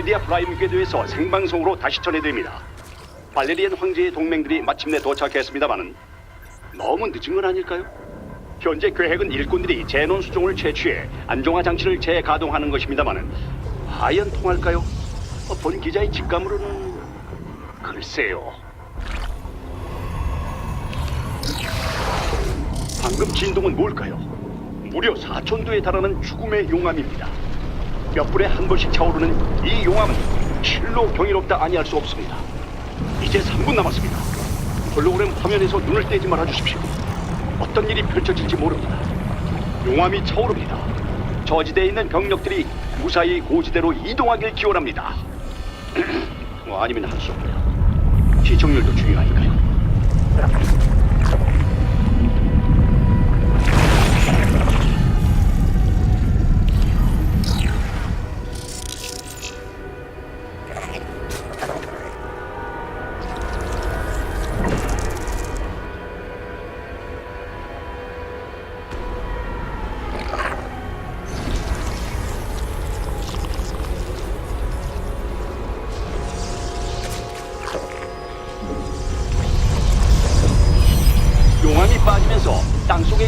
버리디아 프라임 궤도에서 생방송으로 다시 전해드립니다. 발레리안 황제의 동맹들이 마침내 도착했습니다마는 너무 늦은 건 아닐까요? 현재 계획은 일꾼들이 제논 수종을 채취해 안정화 장치를 재가동하는 것입니다마는 과연 통할까요? 어, 본 기자의 직감으로는 글쎄요. 방금 진동은 뭘까요? 무려 4천도에 달하는 죽음의 용암입니다. 몇 분에 한 번씩 차오르는 이 용암은 실로 경이롭다 아니할 수 없습니다. 이제 3분 남았습니다. 홀로그램 화면에서 눈을 떼지 말아 주십시오. 어떤 일이 펼쳐질지 모릅니다. 용암이 차오릅니다. 저지대에 있는 병력들이 무사히 고지대로 이동하길 기원합니다. 뭐 아니면 할 수 없고요. 시청률도 중요하니까요.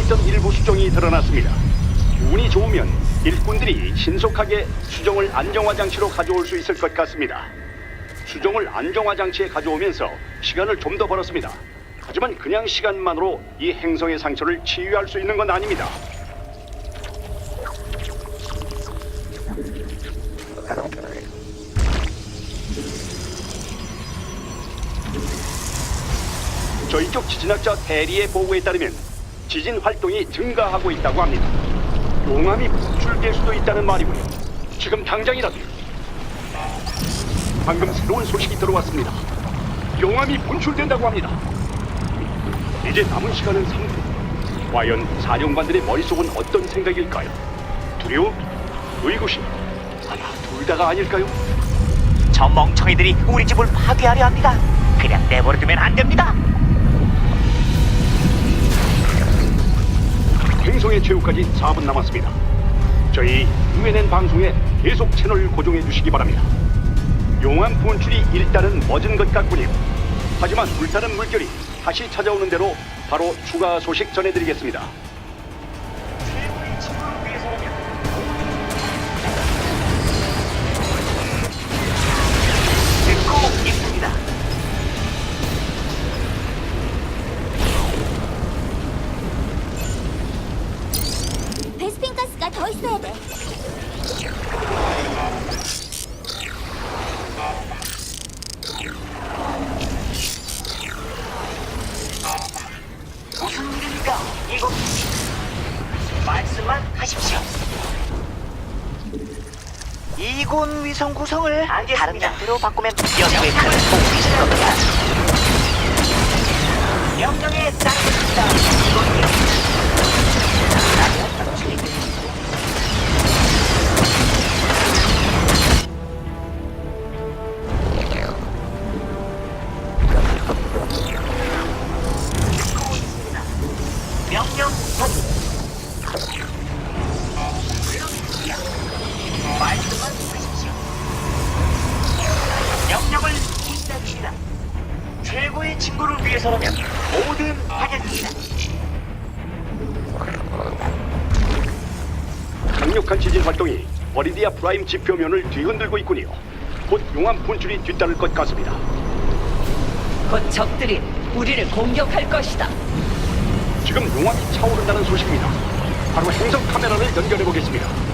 있던 일부 수정이 드러났습니다. 운이 좋으면 일꾼들이 신속하게 수정을 안정화 장치로 가져올 수 있을 것 같습니다. 수정을 안정화 장치에 가져오면서 시간을 좀 더 벌었습니다. 하지만 그냥 시간만으로 이 행성의 상처를 치유할 수 있는 건 아닙니다. 저희 쪽 지진학자 대리의 보고에 따르면 지진 활동이 증가하고 있다고 합니다. 용암이 분출될 수도 있다는 말이고요. 지금 당장이라도요. 방금 새로운 소식이 들어왔습니다. 용암이 분출된다고 합니다. 이제 남은 시간은 3분. 과연 사령관들의 머릿속은 어떤 생각일까요? 두려움? 의구심? 아마 둘 다가 아닐까요? 저 멍청이들이 우리 집을 파괴하려 합니다. 그냥 내버려두면 안 됩니다. 최후까지 4분 남았습니다. 저희 UNN 방송에 계속 채널 고정해 주시기 바랍니다. 용암 분출이 일단은 멎은 것 같군요. 하지만 불타는 물결이 다시 찾아오는 대로 바로 추가 소식 전해드리겠습니다. 더 있어야 돼. 무슨 일입니까? 이곳 말씀만 하십시오. 이군 위성 구성을 다른 형태로 바꾸면 연구에 큰 도움이 될 겁니다. 지표면을 뒤흔들고 있군요. 곧 용암 분출이 뒤따를 것 같습니다. 곧 적들이 우리를 공격할 것이다. 지금 용암이 차오른다는 소식입니다. 바로 행성 카메라를 연결해 보겠습니다.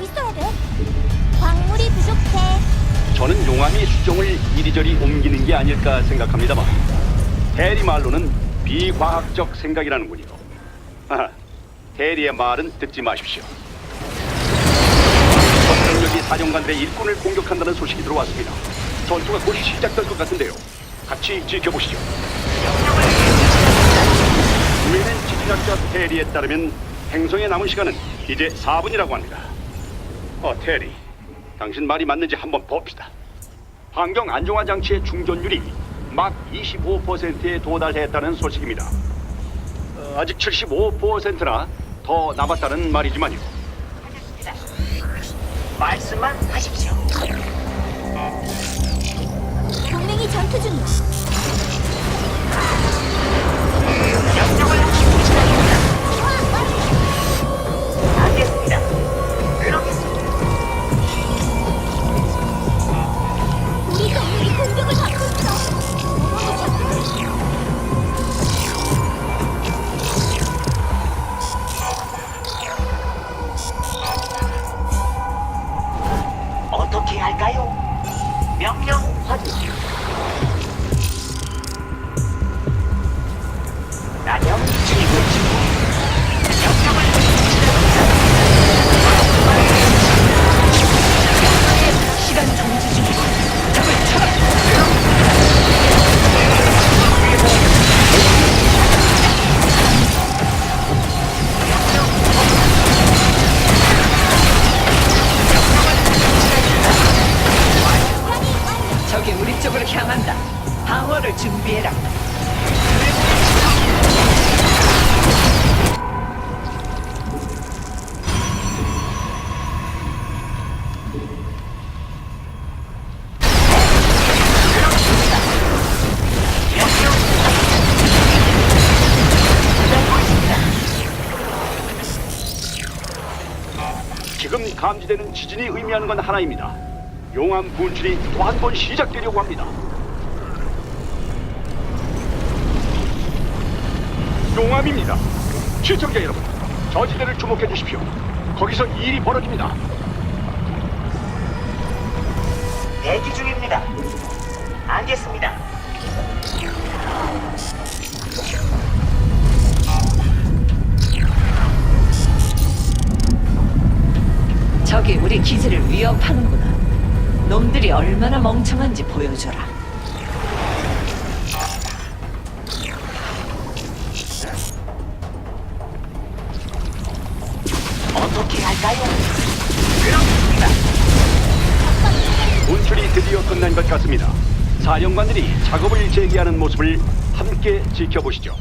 더 있어야 돼. 광물이 부족해. 저는 용암이 수정을 이리저리 옮기는 게 아닐까 생각합니다만 대리 말로는 비과학적 생각이라는군요. 아하, 대리의 말은 듣지 마십시오. 적력이 사령관들의 일꾼을 공격한다는 소식이 들어왔습니다. 전투가 곧 시작될 것 같은데요. 같이 지켜보시죠. 유엔의 지진학자 테리에 따르면 행성에 남은 시간은 이제 4분이라고 합니다. 어, 테리. 당신 말이 맞는지 한번 봅시다. 환경 안정화 장치의 충전율이 막 25%에 도달했다는 소식입니다. 어, 아직 75%나 더 남았다는 말이지만요. 말씀만 하십시오. 동맹이 전투 중이야. 감지되는 지진이 의미하는 건 하나입니다. 용암 분출이 또 한 번 시작되려고 합니다. 용암입니다. 시청자 여러분, 저 지대를 주목해 주십시오. 거기서 일이 벌어집니다. 대기 중입니다. 알겠습니다. 적이 우리 기지를 위협하는구나. 놈들이 얼마나 멍청한지 보여줘라. 어떻게 할까요? 그렇습니다. 분출이 드디어 끝난 것 같습니다. 사령관들이 작업을 재개하는 모습을 함께 지켜보시죠.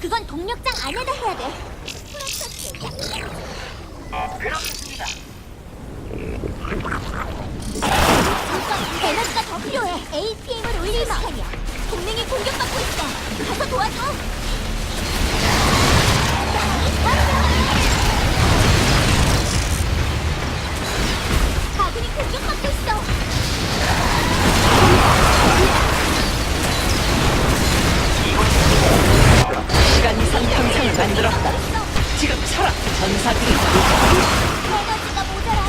그건 동력장 안에다 해야 돼. 그렇습니다. 에너지가 더 필요해. APM을 올릴 시간이야. 동맹이 공격받고 있어. 가서 도와줘. 아군이 공격받고 있어. 형상을 만들었다. 지금 쳐라. 전사들이 에너지가 모자라.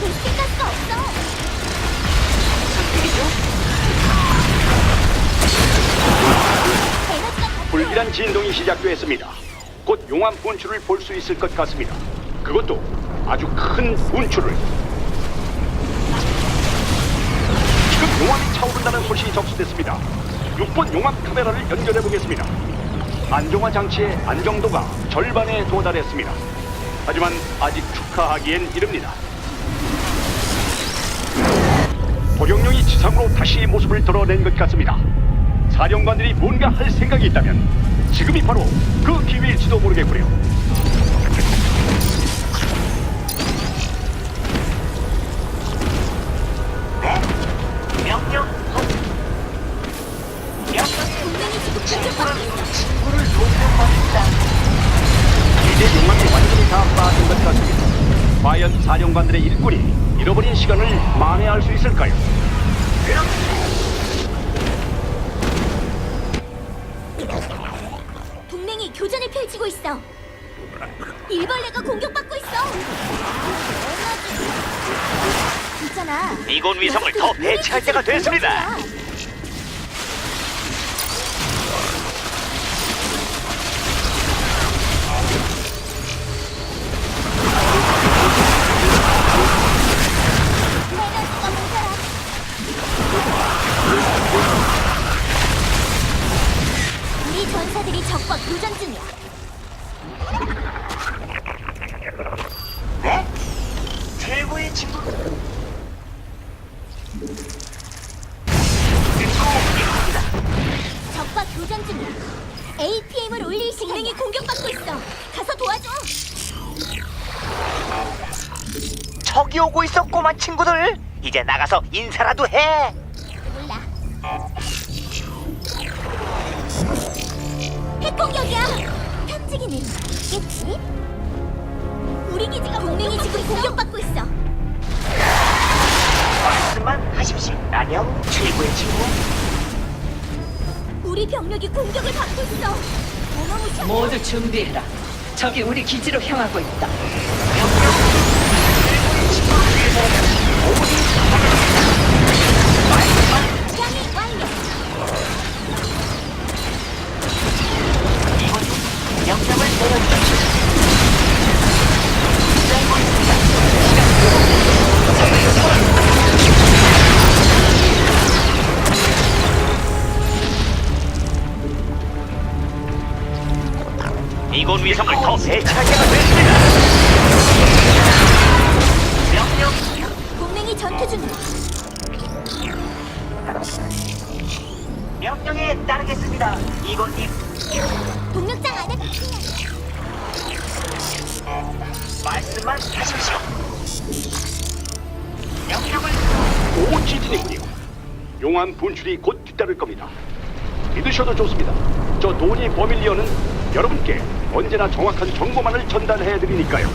베스핀 가스가 없어. 에너지가 필요해. 불길한 진동이 시작되었습니다. 곧 용암 분출을 볼 수 있을 것 같습니다. 그것도 아주 큰 분출을. 지금 용암이 차오른다는 소식이 접수됐습니다. 6번 용암 카메라를 연결해 보겠습니다. 안정화 장치의 안정도가 절반에 도달했습니다. 하지만 아직 축하하기엔 이릅니다. 도경령이 지상으로 다시 모습을 드러낸 것 같습니다. 사령관들이 뭔가 할 생각이 있다면 지금이 바로 그 기회일지도 모르겠군요. 과연 사령관들의 일꾼이 잃어버린 시간을 만회할 수 있을까요? 동맹이 교전을 펼치고 있어. 일벌레가 공격받고 있어. 있잖아. 이곳 위성을 더 배치할 때가 됐습니다. 적과 교전 중이야. 네? 최고의 친구. 적과 교전 중이야. APM을 올릴 시간. 동맹이 공격받고 있어. 가서 도와줘. 적이 오고 있어 꼬만 친구들. 이제 나가서 인사라도 해. 핵공격이야. 탐지기는 있겠지? 우리 기지가 동맹이 지금 공격받고 있어. 말씀만 하십시오. 안녕, 최고의 친구. 우리 병력이 공격을 받고 있어. 어마무시한 모두 준비해라. 적이 우리 기지로 향하고 있다. 장애 명 분출이 곧 뒤따를 겁니다. 믿으셔도 좋습니다. 저 도니 버밀리어는 여러분께 언제나 정확한 정보만을 전달해 드리니까요.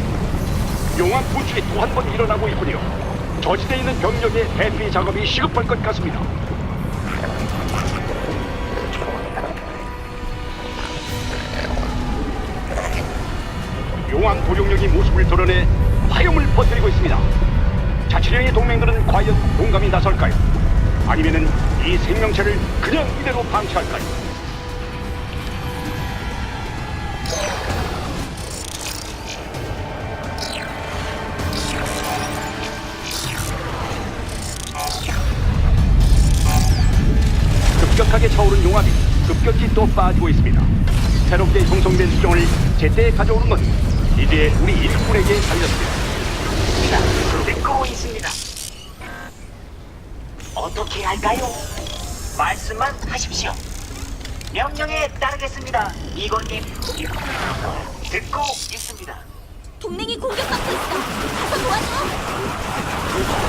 용암 분출이 또 한 번 일어나고 있군요. 저지대에 있는 병력의 대피 작업이 시급할 것 같습니다. 용암 도룡령이 모습을 드러내 화염을 퍼뜨리고 있습니다. 자치령의 동맹들은 과연 공감이 나설까요? 아니면은 이 생명체를 그냥 이대로 방치할까요? 급격하게 차오른 용암이 급격히 또 빠지고 있습니다. 새롭게 형성된 수정을 제때 가져오는 건 이제 우리 일꾼에게 달렸습니다. 듣고 있습니다. 어떻게 할까요? 말씀만 하십시오. 명령에 따르겠습니다. 이건님 듣고 있습니다. 동맹이 공격받고 있어. 가서 도와줘.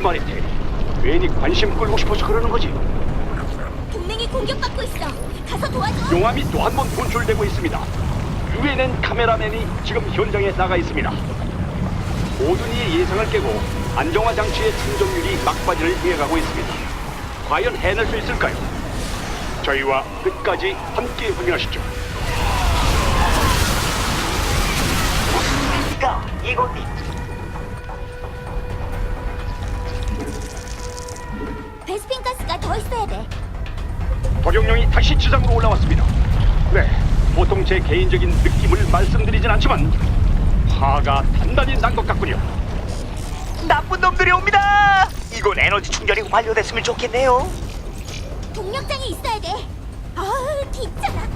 말해, 테리. 괜히 관심 끌고 싶어서 그러는 거지. 동맹이 공격받고 있어. 가서 도와줘. 용암이 또 한 번 분출되고 있습니다. 유엔엔 카메라맨이 지금 현장에 나가 있습니다. 모든 이의 예상을 깨고 안정화 장치의 충전율이 막바지를 이어가고 있습니다. 과연 해낼 수 있을까요? 저희와 끝까지 함께 확인하시죠. 무슨입니까? 이건님 베스핀 가스가 더 있어야 돼. 도령령이 다시 지상으로 올라왔습니다. 네, 보통 제 개인적인 느낌을 말씀드리진 않지만 화가 단단히 난 것 같군요. 나쁜 놈들이 옵니다. 이건 에너지 충전이 완료됐으면 좋겠네요. 동력장이 있어야 돼. 아, 귀찮아.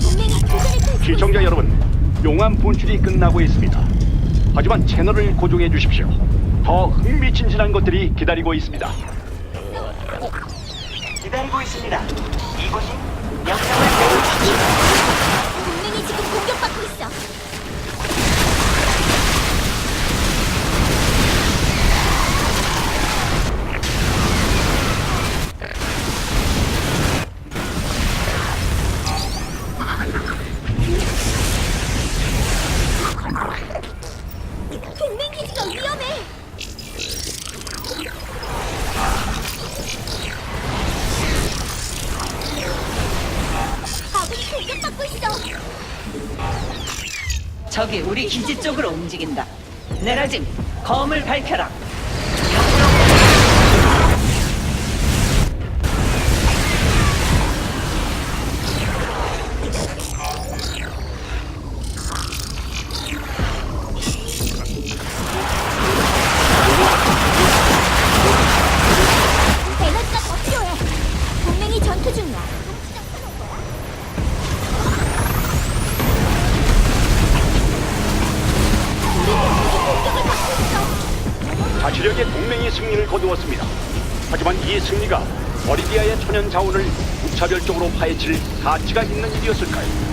동맹이 교전을 펼치고 시청자 여러분, 용암 분출이 끝나고 있습니다. 하지만 채널을 고정해 주십시오. 더 흥미진진한 것들이 기다리고 있습니다. 기다리고 있습니다. 이곳이 명령을 내려주십시오. 적이 우리 기지 쪽으로 움직인다. 내라짐, 검을 밝혀라. 파헤칠 가치가 있는 일이었을까요?